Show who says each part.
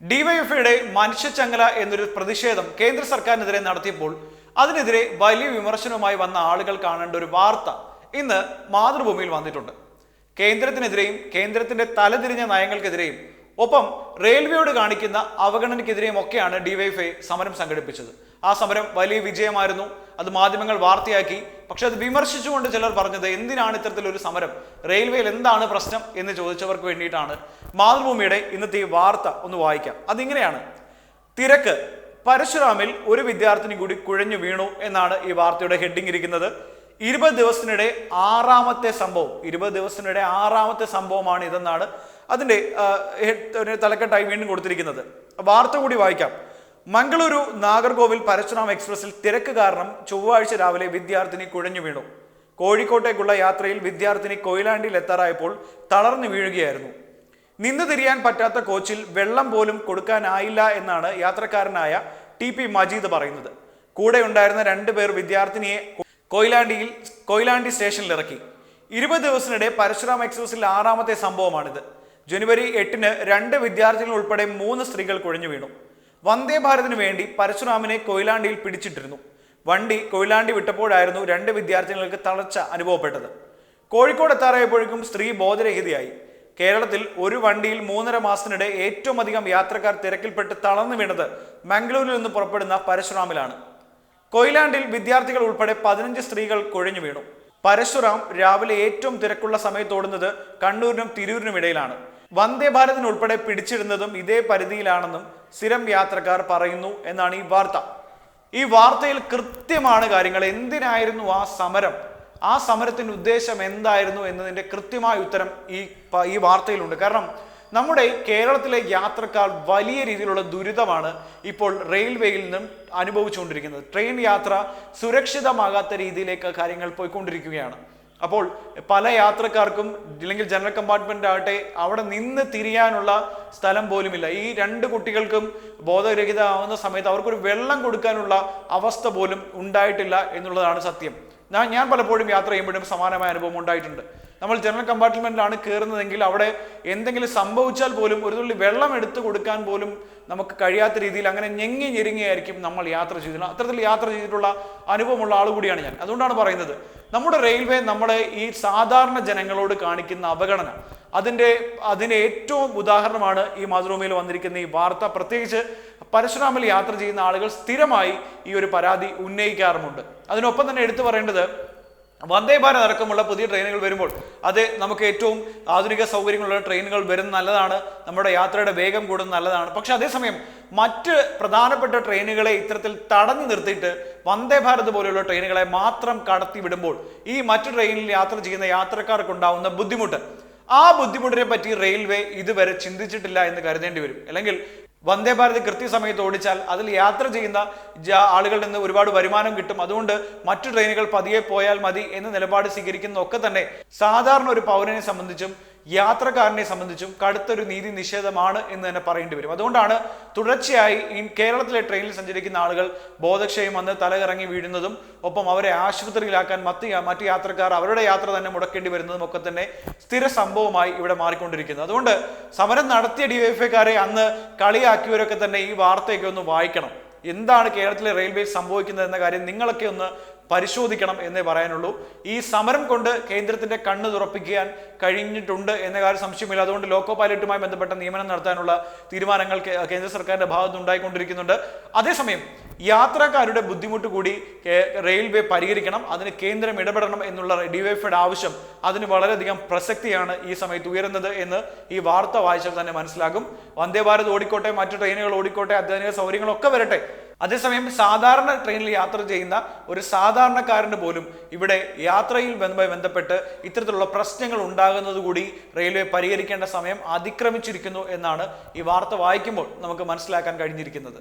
Speaker 1: ഡിവൈഎഫ്ഐയുടെ മനുഷ്യച്ചങ്ങല എന്നൊരു പ്രതിഷേധം കേന്ദ്ര സർക്കാരിനെതിരെ നടത്തിയപ്പോൾ അതിനെതിരെ വലിയ വിമർശനവുമായി വന്ന ആളുകൾ കാണേണ്ട ഒരു വാർത്ത ഇന്ന് മാതൃഭൂമിയിൽ വന്നിട്ടുണ്ട്. കേന്ദ്രത്തിനെതിരെയും കേന്ദ്രത്തിന്റെ തലതിരിഞ്ഞ നയങ്ങൾക്കെതിരെയും ഒപ്പം റെയിൽവേയോട് കാണിക്കുന്ന അവഗണനയ്ക്കെതിരെയും ഒക്കെയാണ് ഡിവൈഎഫ്ഐ സമരം സംഘടിപ്പിച്ചത്. ആ സമരം വലിയ വിജയമായിരുന്നു. അത് മാധ്യമങ്ങൾ വാർത്തയാക്കി. പക്ഷെ അത് വിമർശിച്ചുകൊണ്ട് ചിലർ പറഞ്ഞത് എന്തിനാണ് ഇത്തരത്തിലൊരു സമരം? റെയിൽവേയിൽ എന്താണ് പ്രശ്നം എന്ന് ചോദിച്ചവർക്ക് വേണ്ടിയിട്ടാണ്. മാതൃഭൂമിയുടെ ഇന്നത്തെ ഈ വാർത്ത ഒന്ന് വായിക്കാം. അതിങ്ങനെയാണ്. തിരക്ക്. പരശുരാമിൽ ഒരു വിദ്യാർത്ഥിനി കൂടി കുഴഞ്ഞു വീണു എന്നാണ് ഈ വാർത്തയുടെ ഹെഡിങ് ഇരിക്കുന്നത്. ഇരുപത് ദിവസത്തിനിടെ ആറാമത്തെ സംഭവം. ഇരുപത് ദിവസത്തിനിടെ ആറാമത്തെ സംഭവമാണ് ഇതെന്നാണ് ഒരു തലക്കെട്ടായി വീണ്ടും കൊടുത്തിരിക്കുന്നത്. വാർത്ത കൂടി വായിക്കാം. മംഗളൂരു നാഗർകോവിൽ പരശുരാം എക്സ്പ്രസിൽ തിരക്ക് കാരണം ചൊവ്വാഴ്ച രാവിലെ വിദ്യാർത്ഥിനി കുഴഞ്ഞു വീണു. കോഴിക്കോട്ടേക്കുള്ള യാത്രയിൽ വിദ്യാർത്ഥിനി കൊയിലാണ്ടിയിൽ എത്താറായപ്പോൾ തളർന്നു വീഴുകയായിരുന്നു. നിന്ന് തിരിയാൻ പറ്റാത്ത കോച്ചിൽ വെള്ളം പോലും കൊടുക്കാനായില്ല എന്നാണ് യാത്രക്കാരനായ ടി പി മജീദ് പറയുന്നത്. കൂടെ ഉണ്ടായിരുന്ന രണ്ടുപേർ വിദ്യാർത്ഥിനിയെ കൊയിലാണ്ടിയിൽ കൊയിലാണ്ടി സ്റ്റേഷനിൽ ഇറക്കി ഇരുപത് ദിവസത്തിനിടെ പരശുരാം എക്സ്പ്രസിൽ ആറാമത്തെ സംഭവമാണിത്. ജനുവരി എട്ടിന് രണ്ട് വിദ്യാർത്ഥികൾ ഉൾപ്പെടെ മൂന്ന് സ്ത്രീകൾ കുഴഞ്ഞു വീണു. വന്ദേ ഭാരതിനു വേണ്ടി പരശുരാമിനെ കൊയിലാണ്ടിയിൽ പിടിച്ചിട്ടിരുന്നു. വണ്ടി കൊയിലാണ്ടി വിട്ടപ്പോഴായിരുന്നു രണ്ട് വിദ്യാർത്ഥികൾക്ക് തളർച്ച അനുഭവപ്പെട്ടത്. കോഴിക്കോട് എത്താറായപ്പോഴേക്കും സ്ത്രീ ബോധരഹിതയായി. കേരളത്തിൽ ഒരു വണ്ടിയിൽ മൂന്നര മാസത്തിനിടെ ഏറ്റവും അധികം യാത്രക്കാർ തിരക്കിൽപ്പെട്ട് തളർന്നു വീണത് മംഗളൂരിൽ നിന്ന് പുറപ്പെടുന്ന പരശുരാമിലാണ്. കൊയിലാണ്ടിൽ വിദ്യാർത്ഥികൾ ഉൾപ്പെടെ പതിനഞ്ച് സ്ത്രീകൾ കുഴഞ്ഞു വീണു. പരശുറാം രാവിലെ ഏറ്റവും തിരക്കുള്ള സമയത്ത് ഓടുന്നത് കണ്ണൂരിനും തിരൂരിനും ഇടയിലാണ്. വന്ദേ ഭാരതിന് ഉൾപ്പെടെ പിടിച്ചിടുന്നതും ഇതേ പരിധിയിലാണെന്നും സ്ഥിരം യാത്രക്കാർ പറയുന്നു എന്നാണ് ഈ വാർത്ത. ഈ വാർത്തയിൽ കൃത്യമാണ് കാര്യങ്ങൾ. എന്തിനായിരുന്നു ആ സമരം? ആ സമരത്തിന്റെ ഉദ്ദേശം എന്തായിരുന്നു എന്നതിന്റെ കൃത്യമായ ഉത്തരം ഈ ഈ വാർത്തയിലുണ്ട്. കാരണം നമ്മുടെ കേരളത്തിലെ യാത്രക്കാർ വലിയ രീതിയിലുള്ള ദുരിതമാണ് ഇപ്പോൾ റെയിൽവേയിൽ നിന്നും അനുഭവിച്ചുകൊണ്ടിരിക്കുന്നത്. ട്രെയിൻ യാത്ര സുരക്ഷിതമാകാത്ത രീതിയിലേക്ക് കാര്യങ്ങൾ പോയിക്കൊണ്ടിരിക്കുകയാണ്. അപ്പോൾ പല യാത്രക്കാർക്കും അല്ലെങ്കിൽ ജനറൽ കമ്പാർട്ട്മെന്റ് ആകട്ടെ അവിടെ നിന്ന് തിരിയാനുള്ള സ്ഥലം പോലുമില്ല. ഈ രണ്ട് കുട്ടികൾക്കും ബോധരഹിതമാവുന്ന സമയത്ത് അവർക്കൊരു വെള്ളം കൊടുക്കാനുള്ള അവസ്ഥ പോലും ഉണ്ടായിട്ടില്ല എന്നുള്ളതാണ് സത്യം. ഞാൻ ഞാൻ പലപ്പോഴും യാത്ര ചെയ്യുമ്പോഴും സമാനമായ അനുഭവം ഉണ്ടായിട്ടുണ്ട്. നമ്മൾ ജനറൽ കമ്പാർട്ട്മെന്റിലാണ് കയറുന്നതെങ്കിൽ അവിടെ എന്തെങ്കിലും സംഭവിച്ചാൽ പോലും ഒരു തുള്ളി വെള്ളം എടുത്തു കൊടുക്കാൻ പോലും നമുക്ക് കഴിയാത്ത രീതിയിൽ അങ്ങനെ ഞെങ്ങി ഞെരുങ്ങിയായിരിക്കും നമ്മൾ യാത്ര ചെയ്തിട്ടുള്ളത് അത്തരത്തിൽ യാത്ര ചെയ്തിട്ടുള്ള അനുഭവമുള്ള ആൾ കൂടിയാണ് ഞാൻ. അതുകൊണ്ടാണ് പറയുന്നത് നമ്മുടെ റെയിൽവേ നമ്മുടെ ഈ സാധാരണ ജനങ്ങളോട് കാണിക്കുന്ന അവഗണന. അതിന്റെ അതിന്റെ ഏറ്റവും ഉദാഹരണമാണ് ഈ മാതൃഭൂമിയിൽ വന്നിരിക്കുന്ന ഈ വാർത്ത. പ്രത്യേകിച്ച് പരശുരാമിൽ യാത്ര ചെയ്യുന്ന ആളുകൾ സ്ഥിരമായി ഈ ഒരു പരാതി ഉന്നയിക്കാറുമുണ്ട്. അതിനൊപ്പം തന്നെ എടുത്തു പറയേണ്ടത് വന്ദേ ഭാരത് അടക്കമുള്ള പുതിയ ട്രെയിനുകൾ വരുമ്പോൾ അത് നമുക്ക് ഏറ്റവും ആധുനിക സൗകര്യങ്ങളുള്ള ട്രെയിനുകൾ വരുന്ന നല്ലതാണ്. നമ്മുടെ യാത്രയുടെ വേഗം കൂടുന്ന നല്ലതാണ്. പക്ഷെ അതേസമയം മറ്റ് പ്രധാനപ്പെട്ട ട്രെയിനുകളെ ഇത്തരത്തിൽ തടഞ്ഞു നിർത്തിയിട്ട് വന്ദേ ഭാരത് പോലെയുള്ള ട്രെയിനുകളെ മാത്രം കടത്തി വിടുമ്പോൾ ഈ മറ്റു ട്രെയിനിൽ യാത്ര ചെയ്യുന്ന യാത്രക്കാർക്കുണ്ടാവുന്ന ബുദ്ധിമുട്ട് ആ ബുദ്ധിമുട്ടിനെ പറ്റി റെയിൽവേ ഇതുവരെ ചിന്തിച്ചിട്ടില്ല എന്ന് കരുതേണ്ടി വരും. അല്ലെങ്കിൽ വന്ദേ ഭാരത് കൃത്യസമയത്ത് ഓടിച്ചാൽ അതിൽ യാത്ര ചെയ്യുന്ന ആളുകളിൽ നിന്ന് ഒരുപാട് വരുമാനം കിട്ടും. അതുകൊണ്ട് മറ്റു ട്രെയിനുകൾ പതിയെ പോയാൽ മതി എന്ന നിലപാട് സ്വീകരിക്കുന്നതൊക്കെ തന്നെ സാധാരണ ഒരു പൗരനെ സംബന്ധിച്ചും യാത്രക്കാരനെ സംബന്ധിച്ചും കടുത്തൊരു നീതി നിഷേധമാണ് എന്ന് തന്നെ പറയേണ്ടി വരും. അതുകൊണ്ടാണ് തുടർച്ചയായി ഈ കേരളത്തിലെ ട്രെയിനിൽ സഞ്ചരിക്കുന്ന ആളുകൾ ബോധക്ഷയം വന്ന് തലകറങ്ങി വീഴുന്നതും ഒപ്പം അവരെ ആശുപത്രിയിലാക്കാൻ മറ്റ് മറ്റ് യാത്രക്കാർ അവരുടെ യാത്ര തന്നെ മുടക്കേണ്ടി വരുന്നതും ഒക്കെ തന്നെ സ്ഥിര സംഭവമായി ഇവിടെ മാറിക്കൊണ്ടിരിക്കുന്നത് അതുകൊണ്ട് സമരം നടത്തിയ ഡിവൈഎഫ്ഐക്കാരെ അന്ന് കളിയാക്കിയവരൊക്കെ തന്നെ ഈ വാർത്തയൊക്കെ ഒന്ന് വായിക്കണം. എന്താണ് കേരളത്തിലെ റെയിൽവേ സംഭവിക്കുന്നത് എന്ന കാര്യം നിങ്ങളൊക്കെ ഒന്ന് പരിശോധിക്കണം എന്നേ പറയാനുള്ളൂ. ഈ സമരം കൊണ്ട് കേന്ദ്രത്തിന്റെ കണ്ണ് തുറപ്പിക്കാൻ കഴിഞ്ഞിട്ടുണ്ട് എന്ന കാര്യം സംശയമില്ല. അതുകൊണ്ട് ലോക്കോ പൈലറ്റുമായി ബന്ധപ്പെട്ട നിയമനം നടത്താനുള്ള തീരുമാനങ്ങൾ കേന്ദ്ര സർക്കാരിന്റെ ഭാഗത്ത് ഉണ്ടായിക്കൊണ്ടിരിക്കുന്നുണ്ട്. അതേസമയം യാത്രക്കാരുടെ ബുദ്ധിമുട്ട് കൂടി റെയിൽവേ പരിഹരിക്കണം അതിന് കേന്ദ്രം ഇടപെടണം എന്നുള്ള ഡിവൈഫയുടെ ആവശ്യം അതിന് വളരെയധികം പ്രസക്തിയാണ് ഈ സമയത്ത് ഉയരുന്നത് എന്ന് ഈ വാർത്ത വായിച്ചാൽ തന്നെ മനസ്സിലാകും. വന്ദേ ഭാരത് ഓടിക്കോട്ടെ മറ്റു ട്രെയിനുകൾ ഓടിക്കോട്ടെ അത്യാധുനിക സൗകര്യങ്ങളൊക്കെ വരട്ടെ. അതേസമയം സാധാരണ ട്രെയിനിൽ യാത്ര ചെയ്യുന്ന ഒരു സാധാരണക്കാരന് പോലും ഇവിടെ യാത്രയിൽ ബന്ധപ്പെട്ട് ഇത്തരത്തിലുള്ള പ്രശ്നങ്ങൾ ഉണ്ടാകുന്നത് കൂടി റെയിൽവേ പരിഹരിക്കേണ്ട സമയം അതിക്രമിച്ചിരിക്കുന്നു എന്നാണ് ഈ വാർത്ത വായിക്കുമ്പോൾ നമുക്ക് മനസ്സിലാക്കാൻ കഴിഞ്ഞിരിക്കുന്നത്.